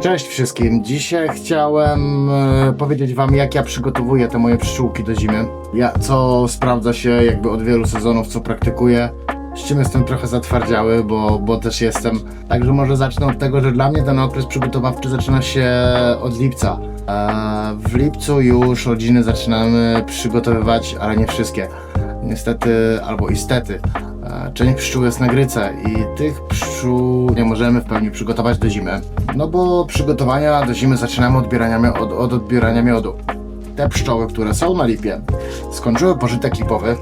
Cześć wszystkim. Dzisiaj chciałem e, powiedzieć wam, jak ja przygotowuję te moje pszczółki do zimy. Ja, co sprawdza się jakby od wielu sezonów, co praktykuję. Z czym jestem trochę zatwardziały, bo, bo też jestem. Także może zacznę od tego, że dla mnie ten okres przygotowawczy zaczyna się od lipca. E, w lipcu już rodziny zaczynamy przygotowywać, ale nie wszystkie. Niestety, albo istety. E, Część pszczół jest na gryce i tych pszczół nie możemy w pełni przygotować do zimy. No bo przygotowania do zimy zaczynamy odbierania, od, od odbierania miodu. Te pszczoły, które są na lipie, skończyły pożytek lipowy,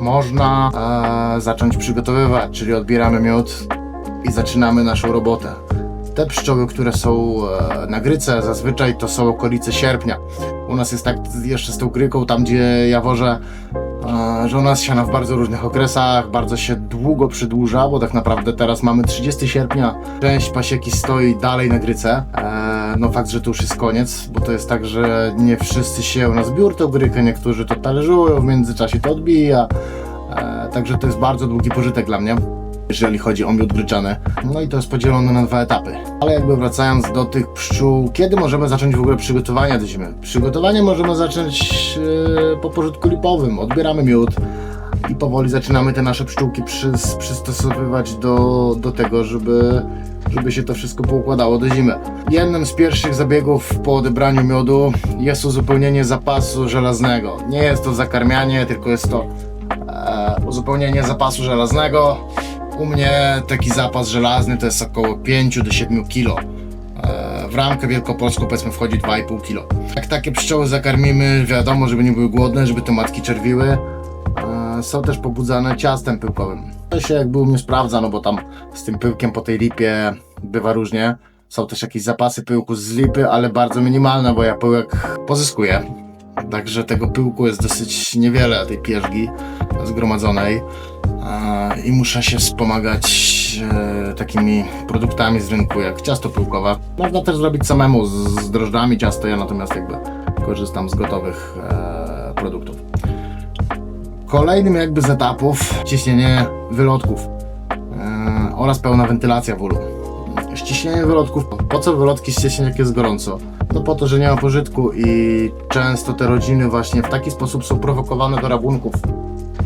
można e, zacząć przygotowywać, czyli odbieramy miód i zaczynamy naszą robotę. Te pszczoły, które są e, na gryce, zazwyczaj to są okolice sierpnia. U nas jest tak jeszcze z tą gryką, tam gdzie ja wożę, że u nas siana w bardzo różnych okresach, bardzo się długo przedłuża, bo tak naprawdę teraz mamy 30 sierpnia, część pasieki stoi dalej na gryce. E, no fakt, że to już jest koniec, bo to jest tak, że nie wszyscy się na zbiór tą grykę, niektórzy to talerzują, w międzyczasie to odbija. E, także to jest bardzo długi pożytek dla mnie jeżeli chodzi o miód gryczany. No i to jest podzielone na dwa etapy. Ale jakby wracając do tych pszczół, kiedy możemy zacząć w ogóle przygotowania do zimy? Przygotowanie możemy zacząć e, po pożytku lipowym. Odbieramy miód i powoli zaczynamy te nasze pszczółki przys, przystosowywać do, do tego, żeby, żeby się to wszystko poukładało do zimy. Jednym z pierwszych zabiegów po odebraniu miodu jest uzupełnienie zapasu żelaznego. Nie jest to zakarmianie, tylko jest to e, uzupełnienie zapasu żelaznego. U mnie taki zapas żelazny to jest około 5 do 7 kg. W ramkę wielkopolską powiedzmy wchodzi 2,5 kg. Jak takie pszczoły zakarmimy, wiadomo, żeby nie były głodne, żeby te matki czerwiły. E, Są też pobudzane ciastem pyłkowym. To się jakby u mnie sprawdza, no bo tam z tym pyłkiem po tej lipie bywa różnie. Są też jakieś zapasy pyłku z lipy, ale bardzo minimalne, bo ja pyłek pozyskuję. Także tego pyłku jest dosyć niewiele, tej pierzgi zgromadzonej. I muszę się wspomagać e, takimi produktami z rynku, jak ciasto pyłkowe. Można też zrobić samemu z, drożdżami ciasto, ja natomiast jakby korzystam z gotowych e, produktów. Kolejnym jakby z etapów ciśnienie wylotków e, oraz pełna wentylacja w. Ściśnienie wylotków. Po co wylotki ściśnić jak jest gorąco? No po to, że nie ma pożytku i często te rodziny właśnie w taki sposób są prowokowane do rabunków.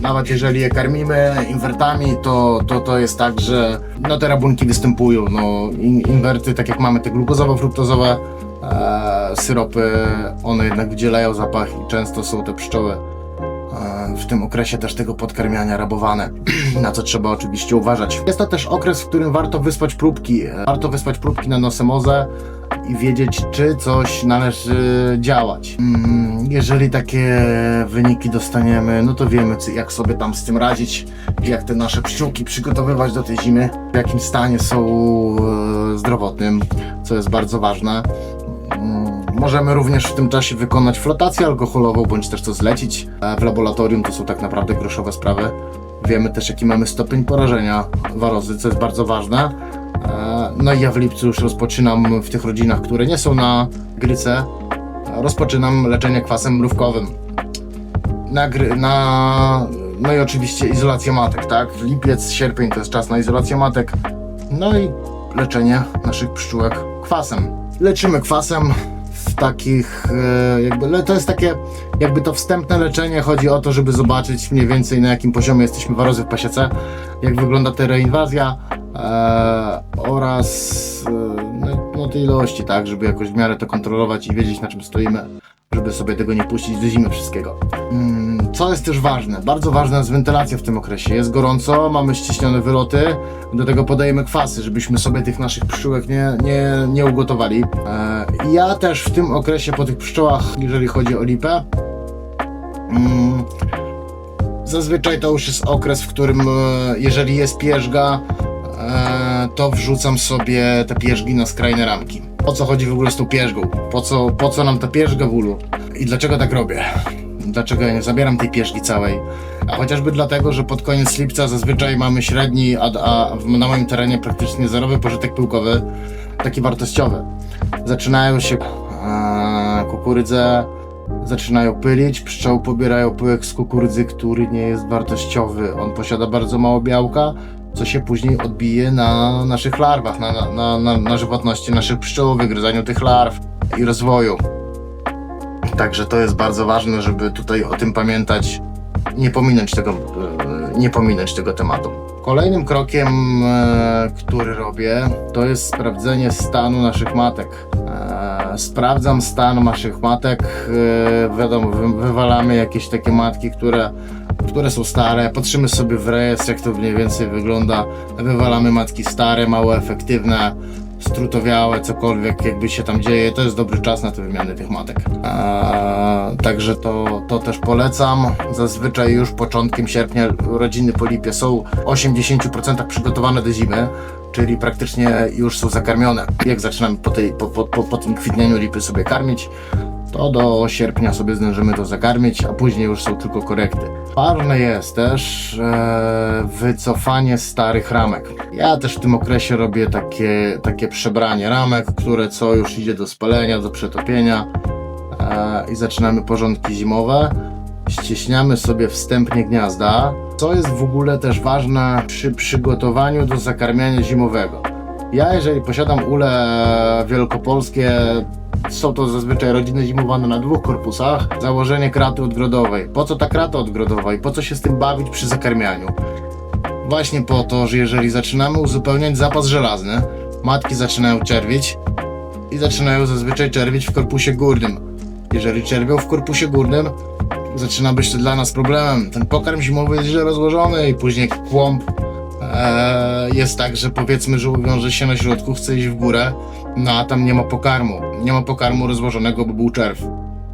Nawet jeżeli je karmimy inwertami, to, to, to jest tak, że no te rabunki występują. No, in, inwerty, tak jak mamy te glukozowo-fruktozowe e, syropy, one jednak wydzielają zapach i często są te pszczoły w tym okresie też tego podkarmiania rabowane, na co trzeba oczywiście uważać. Jest to też okres, w którym warto wyspać próbki. Warto wyspać próbki na nosemozę i wiedzieć, czy coś należy działać. Mm, Jeżeli takie wyniki dostaniemy, no to wiemy, jak sobie tam z tym radzić, jak te nasze pszczółki przygotowywać do tej zimy, w jakim stanie są e, zdrowotnym, co jest bardzo ważne. Możemy również w tym czasie wykonać flotację alkoholową, bądź też to zlecić. E, W laboratorium to są tak naprawdę groszowe sprawy. Wiemy też, jaki mamy stopień porażenia warozy, co jest bardzo ważne. E, No i ja w lipcu już rozpoczynam w tych rodzinach, które nie są na gryce, rozpoczynam leczenie kwasem mrówkowym. Na, gry, na no i oczywiście izolacja matek, tak? Lipiec, sierpień to jest czas na izolację matek. No i leczenie naszych pszczółek kwasem. Leczymy kwasem w takich, e, jakby, to jest takie, jakby to wstępne leczenie, chodzi o to, żeby zobaczyć mniej więcej na jakim poziomie jesteśmy warozy w pasiece, jak wygląda ta reinwazja e, oraz e, no, no te ilości, tak, żeby jakoś w miarę to kontrolować i wiedzieć na czym stoimy, żeby sobie tego nie puścić do zimy wszystkiego. Mm, Co jest też ważne? Bardzo ważna jest wentylacja w tym okresie. Jest gorąco, mamy ściśnione wyloty, do tego podajemy kwasy, żebyśmy sobie tych naszych pszczółek nie, nie, nie ugotowali. E, ja też w tym okresie po tych pszczołach, jeżeli chodzi o lipę, mm, zazwyczaj to już jest okres, w którym e, jeżeli jest pierzga, e, to wrzucam sobie te pierzgi na skrajne ramki. O co chodzi w ogóle z tą pierzgą? Po co, po co nam ta pierzga w ulu? I dlaczego tak robię? Dlaczego ja nie zabieram tej pierzgi całej? A chociażby dlatego, że pod koniec lipca zazwyczaj mamy średni, a, a na moim terenie praktycznie zerowy pożytek pyłkowy, taki wartościowy. Zaczynają się e, kukurydze, zaczynają pylić, pszczoły pobierają pyłek z kukurydzy, który nie jest wartościowy. On posiada bardzo mało białka, co się później odbije na naszych larwach, na, na, na, na, żywotności naszych pszczół, wygryzaniu tych larw i rozwoju. Także to jest bardzo ważne, żeby tutaj o tym pamiętać, nie pominąć tego, e, nie pominąć tego tematu. Kolejnym krokiem, e, który robię, to jest sprawdzenie stanu naszych matek. E, Sprawdzam stan naszych matek. Wiadomo, wy- wywalamy jakieś takie matki, które, które są stare. Patrzymy sobie w rejestr, jak to mniej więcej wygląda. Wywalamy matki stare, mało efektywne, strutowiałe, cokolwiek jakby się tam dzieje. To jest dobry czas na te wymiany tych matek. E, Także to, to też polecam. Zazwyczaj już początkiem sierpnia rodziny po lipie są w 80% przygotowane do zimy, czyli praktycznie już są zakarmione. Jak zaczynamy po, tej, po, po, po, po tym kwitnieniu lipy sobie karmić, to do sierpnia sobie zdążymy to zakarmić, a później już są tylko korekty. Ważne jest też e, wycofanie starych ramek. Ja też w tym okresie robię takie, takie przebranie ramek, które co już idzie do spalenia, do przetopienia e, i zaczynamy porządki zimowe. Ścieśniamy sobie wstępnie gniazda, co jest w ogóle też ważne przy przygotowaniu do zakarmiania zimowego. Ja, jeżeli posiadam ule wielkopolskie, są to zazwyczaj rodziny zimowane na dwóch korpusach, założenie kraty odgrodowej. Po co ta krata odgrodowa i po co się z tym bawić przy zakarmianiu? Właśnie po to, że jeżeli zaczynamy uzupełniać zapas żelazny, matki zaczynają czerwić i zaczynają zazwyczaj czerwić w korpusie górnym. Jeżeli czerwią w korpusie górnym, zaczyna być to dla nas problemem. Ten pokarm zimowy jest źle rozłożony i później kłąb e, jest tak, że powiedzmy, że uwiąże się na środku, chce iść w górę, no a tam nie ma pokarmu. Nie ma pokarmu rozłożonego, bo był czerw.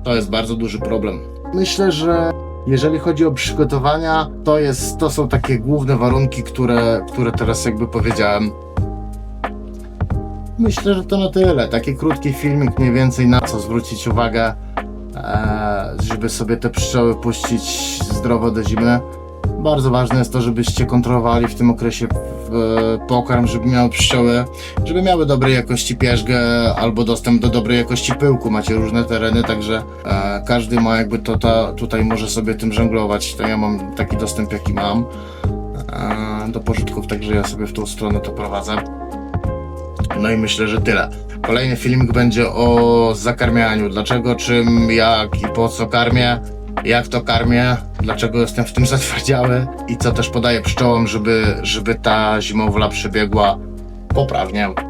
To jest bardzo duży problem. Myślę, że jeżeli chodzi o przygotowania, to, jest, to są takie główne warunki, które, które teraz jakby powiedziałem. Myślę, że to na tyle. Taki krótki filmik, mniej więcej na co zwrócić uwagę, e, żeby sobie te pszczoły puścić zdrowo do zimy. Bardzo ważne jest to, żebyście kontrolowali w tym okresie pokarm, żeby miały pszczoły, żeby miały dobrej jakości pierzgę albo dostęp do dobrej jakości pyłku. Macie różne tereny, także e, każdy ma jakby to ta, tutaj może sobie tym żonglować. To ja mam taki dostęp, jaki mam e, do pożytków, także ja sobie w tą stronę to prowadzę. No i myślę, że tyle. Kolejny filmik będzie o zakarmianiu. Dlaczego, czym, jak i po co karmię, jak to karmię, dlaczego jestem w tym zatwardziały i co też podaję pszczołom, żeby, żeby ta zimowla przebiegła poprawnie.